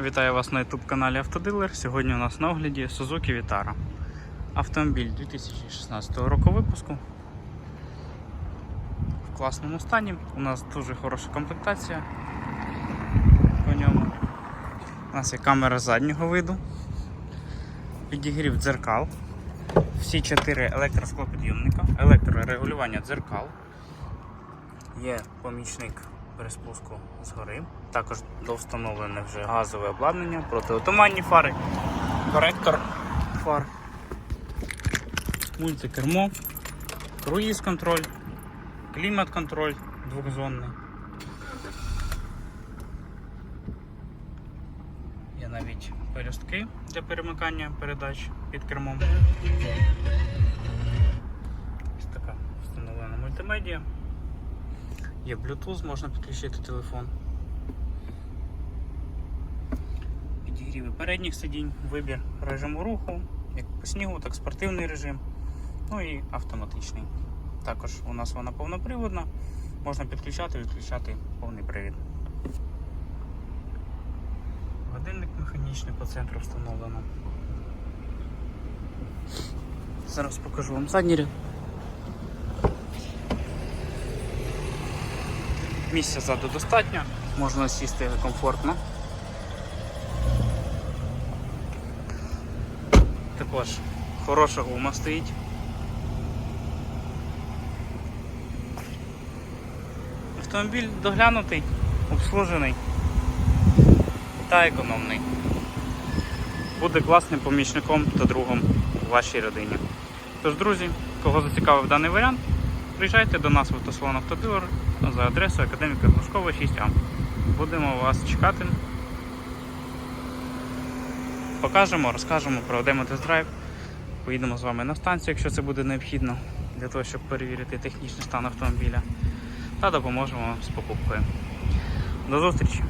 Вітаю вас на YouTube каналі Автодилер. Сьогодні у нас на огляді Suzuki Vitara. Автомобіль 2016 року випуску. В класному стані. У нас дуже хороша комплектація по ньому. У нас є камера заднього виду, підігрів дзеркал, всі чотири електросклопідйомника, електрорегулювання дзеркал. Є помічник при спуску згори. Також довстановлене вже газове обладнання, протиотуманні фари, коректор фар, мультикермо, круїз контроль, клімат контроль двохзонний. Є навіть пелюстки для перемикання передач під кермом. Ось така встановлена мультимедіа. Є Bluetooth, можна підключити телефон. Підігріви передніх сидінь, вибір режиму руху, як по снігу, так спортивний режим, ну і автоматичний. Також у нас вона повноприводна, можна підключати, відключати повний привід. Годинник механічний по центру встановлено. Зараз покажу вам задній ряд. Місця ззаду достатньо, можна сісти комфортно. Також хороша гума стоїть. Автомобіль доглянутий, обслужений та економний. Буде класним помічником та другом у вашій родині. Тож, друзі, кого зацікавив даний варіант, приїжджайте до нас в автосалон Автодилер за адресою Академіка Глушкова 6А. Будемо вас чекати. Покажемо, розкажемо, проведемо тест-драйв. Поїдемо з вами на станцію, якщо це буде необхідно, для того, щоб перевірити технічний стан автомобіля. Та допоможемо вам з покупкою. До зустрічі!